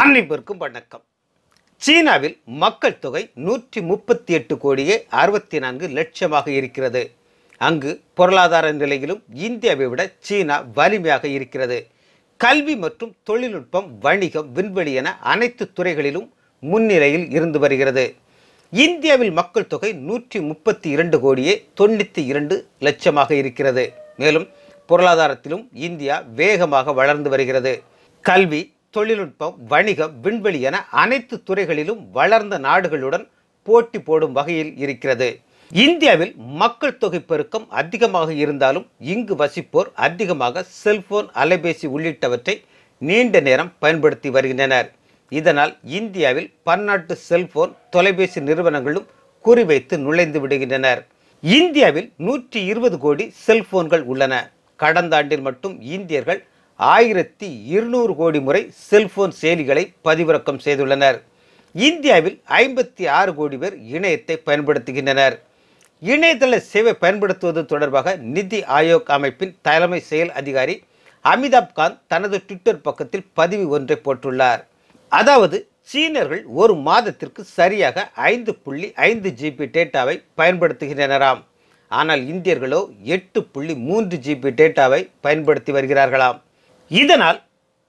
அனைவருக்கும் வணக்கம். சீனாவில் மக்கள் தொகை நூற்றி முப்பத்தி எட்டு கோடியே அறுபத்தி நான்கு லட்சமாக இருக்கிறது. அங்கு பொருளாதார நிலையிலும் இந்தியாவை விட சீனா வலிமையாக இருக்கிறது. கல்வி மற்றும் தொழில்நுட்பம் வணிகம் விண்வெளி என அனைத்து துறைகளிலும் முன்னிலையில் இருந்து வருகிறது. இந்தியாவில் மக்கள் தொகை நூற்றி முப்பத்தி இரண்டு கோடியே தொண்ணூற்றி இரண்டு லட்சமாக இருக்கிறது. மேலும் பொருளாதாரத்திலும் இந்தியா வேகமாக வளர்ந்து வருகிறது. கல்வி தொழில்நுட்பம் வணிகம் விண்வெளி என அனைத்து துறைகளிலும் வளர்ந்த நாடுகளுடன் போட்டி போடும் வகையில் இருக்கிறது. இந்தியாவில் மக்கள் தொகை பெருக்கம் அதிகமாக இருந்தாலும் இங்கு வசிப்போர் அதிகமாக செல்போன் அலைபேசி உள்ளிட்டவற்றை நீண்ட நேரம் பயன்படுத்தி வருகின்றனர். இதனால் இந்தியாவில் பன்னாட்டு செல்போன் தொலைபேசி நிறுவனங்களும் குறிவைத்து நுழைந்து விடுகின்றனர். இந்தியாவில் நூற்றி இருபது கோடி செல்போன்கள் உள்ளன. கடந்த ஆண்டில் மட்டும் இந்தியர்கள் ஆயிரத்தி இருநூறு கோடி முறை செல்போன் செயலிகளை பதிவிறக்கம் செய்துள்ளனர். இந்தியாவில் ஐம்பத்தி ஆறு கோடி பேர் இணையத்தை பயன்படுத்துகின்றனர். இணையதள சேவை பயன்படுத்துவது தொடர்பாக நிதி ஆயோக் அமைப்பின் தலைமை செயல் அதிகாரி அமிதாப் காந்த் தனது ட்விட்டர் பக்கத்தில் பதிவு ஒன்றை போட்டுள்ளார். அதாவது சீனர்கள் ஒரு மாதத்திற்கு சரியாக ஐந்து புள்ளி ஐந்து ஜிபி டேட்டாவை பயன்படுத்துகின்றனராம். ஆனால் இந்தியர்களோ எட்டு புள்ளி மூன்று ஜிபி டேட்டாவை பயன்படுத்தி வருகிறார்களாம். இதனால்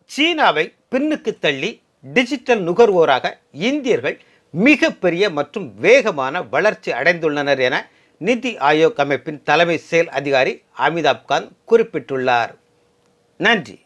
சீனாவை பின்னுக்கு தள்ளி டிஜிட்டல் நுகர்வோராக இந்தியர்கள் மிகப்பெரிய மற்றும் வேகமான வளர்ச்சி அடைந்துள்ளனர் என நிதி ஆயோக் அமைப்பின் தலைமை செயல் அதிகாரி அமிதாப் காந்த் குறிப்பிட்டுள்ளார். நன்றி.